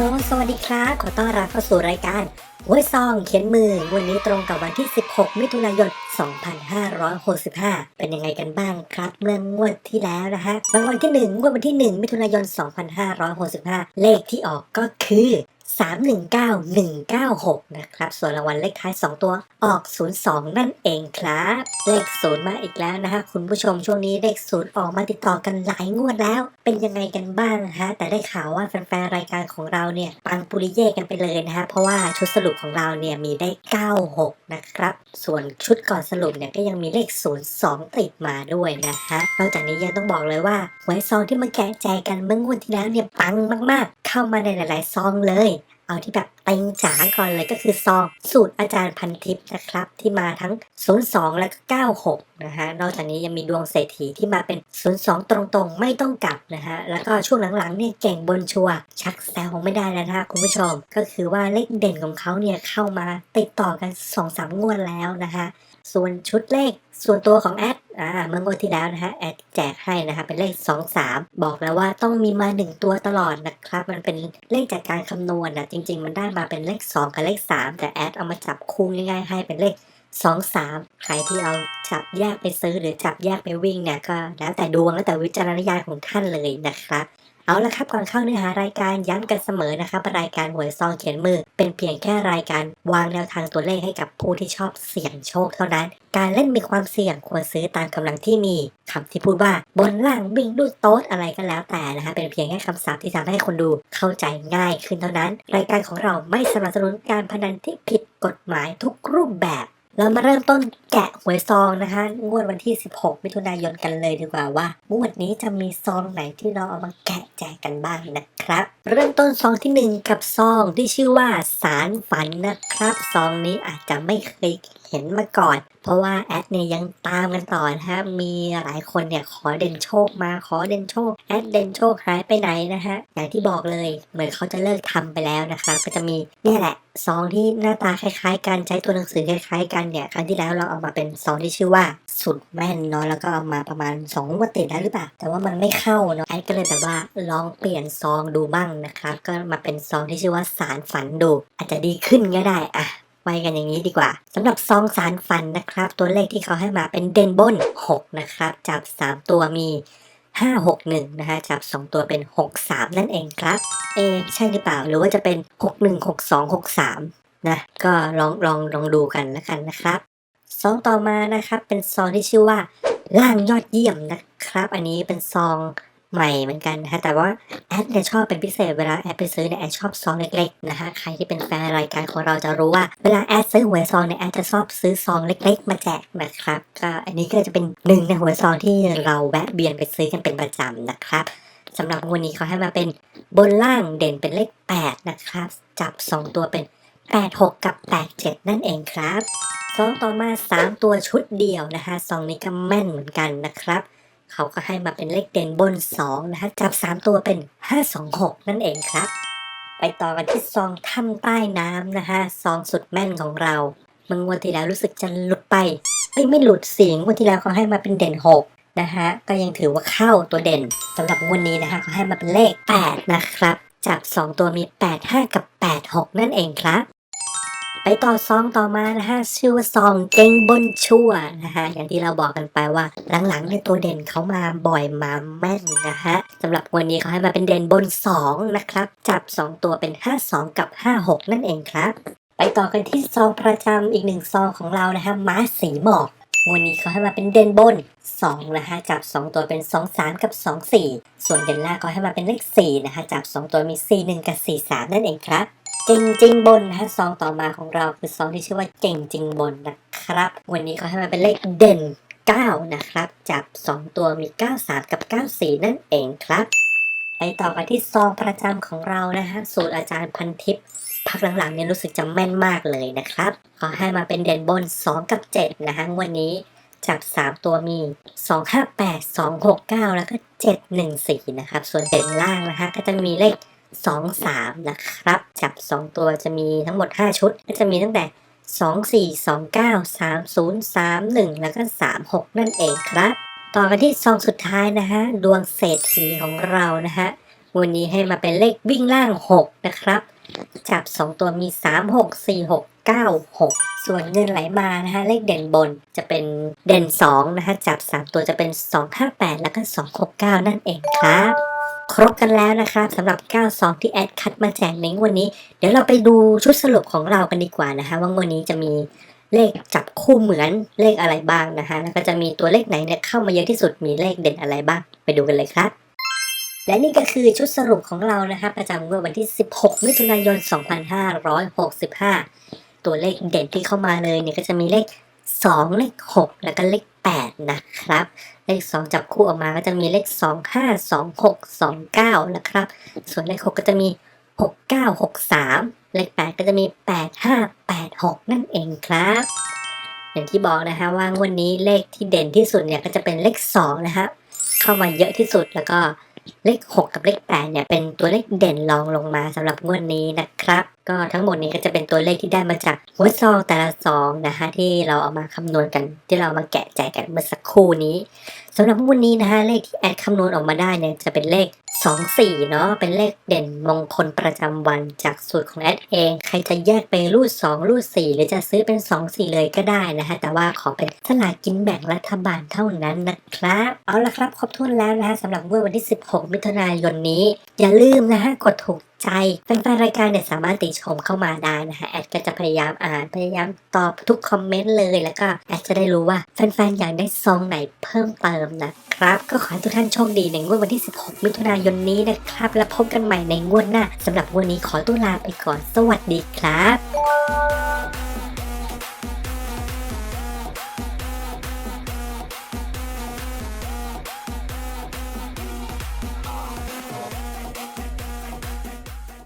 ลสวัสดีครับ ขอต้อนรับเข้าสู่รายการห้วยซองเขียนมือ วันนี้ตรงกับวันที่ 16 มิถุนายน 2565 เป็นยังไงกันบ้างครับเมื่องวดที่แล้วนะฮะรางวันที่1งวดวันที่ 1 มิถุนายน 2565 เลขที่ออกก็คือ 319196 นะครับ ส่วนรางวัลเลขท้าย 2 ตัวออก 02 นั่นเองครับ เลขศูนย์มาอีกแล้วนะฮะคุณผู้ชมช่วงนี้เลขศูนย์ออกมาติดต่อกันหลายงวดแล้ว เป็นยังไงกันบ้างฮะ แต่ได้ข่าวว่าแฟนๆรายการของเราเนี่ยปังปุริเย่กันไปเลยนะฮะ เพราะว่าชุดสรุปของเราเนี่ยมีได้ 96 นะครับ ส่วนชุดก่อนสรุปเนี่ยก็ยังมีเลข 02 ติดมาด้วยนะฮะ นอกจากนี้ยังต้องบอกเลยว่าหวยซองที่มาแกะแจกกันเมื่องวดที่แล้วเนี่ยปังมากๆ เข้ามาในหลายๆซองเลย เอาที่แบบเต็งจ๋าก่อนเลยก็คือซองสูตรอาจารย์พันทิพย์นะครับ ที่มาทั้ง 02 และก็96 นะฮะ นอกจากนี้ยังมีดวงเศรษฐีที่มาเป็น 02 ตรงๆ ไม่ต้องกลับนะฮะ แล้วก็ช่วงหลังๆเนี่ยเก่งบนชัวชักแซวไม่ได้แล้วนะฮะคุณผู้ชม ก็คือว่าเลขเด่นของเขาเนี่ยเข้ามาติดต่อกัน 2-3 งวดแล้วนะฮะ ส่วนชุดเลขส่วนตัวของแอด อ่าเมื่องวดที่แล้วนะฮะแอดแจกให้นะคะเป็นเลข 2 3 บอกแล้วว่าต้องมีมา 1 ตัวตลอดนะครับ มันเป็นเลขจากการคำนวณนะจริง ๆ มันได้มาเป็นเลข 2 กับเลข 3 แต่แอดเอามาจับคู่ง่ายๆให้เป็นเลข 2 3 ใครที่เอาจับแยกไปซื้อหรือจับแยกไปวิ่งเนี่ยก็แล้วแต่ดวงแล้วแต่วิจารณญาณของท่านเลยนะครับ เอาละครับก่อนเข้าเนื้อหารายการย้ำกันเสมอนะครับรายการหวยซองเขียนมือ เป็นเพียงแค่รายการวางแนวทางตัวเลขให้กับผู้ที่ชอบเสี่ยงโชคเท่านั้น การเล่นมีความเสี่ยงควรซื้อตามกำลังที่มีคำที่พูดว่าบนล่างวิ่งดูโต๊ดอะไรก็แล้วแต่นะฮะเป็นเพียงแค่คำศัพท์ที่ทำให้คนดูเข้าใจง่ายขึ้นเท่านั้น รายการของเราไม่สนับสนุนการพนันที่ผิดกฎหมายทุกรูปแบบ เรามาเริ่มต้นแกะหวยซองนะคะงวดวันที่ 16 มิถุนายนกันเลยดีกว่าว่างวดนี้จะมีซองไหนที่เราเอามาแกะแจกกันบ้างนะครับ เริ่มต้นซองที่ 1 กับซองที่ชื่อว่าสารฝันนะครับซองนี้อาจจะไม่เคยเห็นมาก่อน เพราะว่าแอดเนี่ยยังตามกันต่อนะฮะมีหลายคนเนี่ยขอเด่นโชคมาขอเด่นโชคแอดเด่นโชคหายไปไหนนะฮะอย่างที่บอกเลยเหมือนเขาจะเลิกทำไปแล้วนะครับก็จะมีเนี่ยแหละซองที่หน้าตาคล้ายๆกันใช้ตัวหนังสือคล้ายๆกันเนี่ยครั้งที่แล้วเราเอามาเป็นซองที่ชื่อว่าสุดแม่นเนาะแล้วก็เอามาประมาณ2งวันติดแล้วหรือเปล่าแต่ว่ามันไม่เข้าเนาะไอ้ก็เลยแบบว่าลองเปลี่ยนซองดูบ้างนะครับก็มาเป็นซองที่ชื่อว่าสารฝันดู อาจจะดีขึ้นก็ได้อะไว้กันอย่างนี้ดีกว่าสำหรับซองสารฝันนะครับ ตัวเลขที่เขาให้มาเป็นเด่นบน 6 นะครับจับ3ตัวมี 5 6 1 นะคะจับ 2 ตัวเป็น 6 3 นั่นเองครับ เอ ใช่หรือเปล่า หรือว่าจะเป็น 6 1 6 2 6 3 นะ ก็ลองลองลองดูกันแล้วกันนะครับซองต่อมานะครับ เป็นซองที่ชื่อว่าล่างยอดเยี่ยมนะครับ อันนี้เป็นซอง ใหม่เหมือนกันนะฮะแต่ว่าแอดเนี่ยชอบเป็นพิเศษเวลาแอดไปซื้อเนี่ยแอดชอบซองเล็กๆนะฮะใครที่เป็นแฟนรายการของเราจะรู้ว่าเวลาแอดซื้อหวยซองเนี่ยแอดจะชอบซื้อซองเล็ก ๆ มาแจกนะครับก็อันนี้ก็จะเป็นหนึ่งในหวยซองที่เราแวะเวียนไปซื้อกันเป็นประจำนะครับสำหรับวันนี้เขาให้มาเป็นบนล่างเด่นเป็นเลข 8 นะครับ จับ 2 ตัวเป็น 8 6 กับ 8 7 นั่นเองครับซองต่อมา 3 ตัวชุดเดียวนะคะซองนี้ก็แม่นเหมือนกันนะครับ เขาก็ให้มาเป็นเลขเด่นบน 2 นะคะจับ 3 ตัวเป็น 5 2 6 นั่นเองครับ ไปต่อกันที่ซองถ้ำใต้น้ำนะคะซองสุดแม่นของเราเมื่องวันที่แล้วรู้สึกจะหลุดไปเอ้ยไม่หลุดเสียงวันที่แล้วเขาให้มาเป็นเด่น 6นะคะก็ยังถือว่าเข้าตัวเด่นสำหรับงวันนี้นะคะเขาให้มาเป็นเลข 8 นะครับจับ2ตัวมี 8 5 กับ 8 6 นั่นเองครับ ไปต่อซองต่อมานะคะชื่อว่าซองเก่งบนชั่วนะคะอย่างที่เราบอกกันไปว่าหลังๆในตัวเด่นเขามาบ่อยมาแม่นนะคะสำหรับวันนี้เขาให้มาเป็นเด่นบน 2 นะครับ จับ 2 ตัวเป็น 5 2 กับ 5 6 นั่นเองครับไปต่อกันที่ซองประจำอีกหนึ่งซองของเรานะคะม้าสีหมอกวันนี้เขาให้มาเป็นเด่นบน2นะคะจับ 2 ตัวเป็น 2 3 กับ 2 4 ส่วนเด่นล่างเขาให้มาเป็นเลข4นะคะจับ 2 ตัวมี 4 1 กับ 4 3 นั่นเองครับ ก่งจริงบนนะคะซองต่อมาของเราคือซองที่ชื่อว่าเก่งจริงบนนะครับ วันนี้เขาให้มาเป็นเลขเด่น 9 นะครับ จับ 2 ตัวมี 93 กับ 94 นั่นเองครับไปต่อกันที่ซองประจำของเรานะคะสูตรอาจารย์พันทิพย์พักหลังๆเนี่ยรู้สึกจะแม่นมากเลยนะครับขอให้มาเป็นเด่นบน 2 กับ 7 นะคะวันนี้จับ 3 ตัวมี 2 5 8 2 6 9 แล้วก็ 7 1 4 นะครับ ส่วนเด่นล่างนะคะก็จะมีเลข 2 3 นะครับ จับ 2 ตัวจะมีทั้งหมด 5 ชุด ก็จะมีตั้งแต่ 2 4 2 9 3 0 3 1 แล้วก็ 3 6 นั่นเองครับ ต่อกันที่ซองสุดท้ายนะฮะ ดวงเศรษฐีของเรานะฮะ วันนี้ให้มาเป็นเลขวิ่งล่าง 6 นะครับ จับ 2 ตัวมี 3 6 4 6 9 6 ส่วนเงินไหลมานะคะเลขเด่นบนจะเป็นเด่น 2 นะคะจับ 3 ตัวจะเป็น 2 5 8 แล้วก็ 2 6 9 นั่นเองครับ ครบกันแล้วนะครับสำหรับ92ที่แอดคัดมาแจกในงวันนี้ เดี๋ยวเราไปดูชุดสรุปของเรากันดีกว่านะคะว่างวันนี้จะมีเลขจับคู่เหมือนเลขอะไรบ้างนะคะแล้วก็จะมีตัวเลขไหนเนี่ยเข้ามาเยอะที่สุดมีเลขเด่นอะไรบ้าง ไปดูกันเลยครับ และนี่ก็คือชุดสรุปของเรานะคะประจำวันที่ 16 มิถุนายน 2565 ตัวเลขเด่นที่เข้ามาเลยเนี่ยก็จะมีเลข 2 เลข 6 แล้วก็เลข 8 นะครับ เลข 2 จับคู่ออกมาก็จะมีเลข 2 5 2 6 2 9 นะครับ ส่วนเลข 6 ก็จะมี 6 9 6 3 เลข 8 ก็จะมี 8 5 8 6 นั่นเองครับ อย่างที่บอกนะฮะว่างวันนี้เลขที่เด่นที่สุดเนี่ยก็จะเป็นเลข 2 นะฮะเข้ามาเยอะที่สุดแล้วก็ เลข 6 กับเลข 8 เนี่ย เป็นตัวเลขเด่นรองลงมาสำหรับงวดนี้นะครับ ก็ทั้งหมดนี้ก็จะเป็นตัวเลขที่ได้มาจากหัวซองแต่ละซองนะคะที่เราเอามาคำนวณกันที่เรามาแกะแจกกันเมื่อสักครู่นี้สำหรับงวดนี้นะคะเลขที่แอดคำนวณออกมาได้เนี่ยจะเป็นเลข 2 4 เนาะเป็นเลขเด่นมงคลประจำวันจากสูตรของแอดเอง ใครจะแยกไปรูด 2 รูด 4 หรือจะซื้อเป็น 2 4 เลยก็ได้นะคะแต่ว่าขอเป็นสลากกินแบ่งรัฐบาลเท่านั้นนะครับเอาละครับครบถ้วนแล้วนะคะสำหรับงวดวันที่16 6 มิถุนายนนี้ อย่าลืมนะฮะ กดถูกใจแฟนๆรายการเนี่ยสามารถติชมเข้ามาได้นะคะแอดก็จะพยายามอ่านพยายามตอบทุกคอมเมนต์เลยแล้วก็แอดจะได้รู้ว่าแฟนๆอยากได้ซองไหนเพิ่มเติมนะครับ ก็ขอให้ทุกท่านโชคดีในงวดวันที่ 16 มิถุนายนนี้นะครับ แล้วพบกันใหม่ในงวดหน้าสำหรับวันนี้ขอตัวลาไปก่อนสวัสดีครับ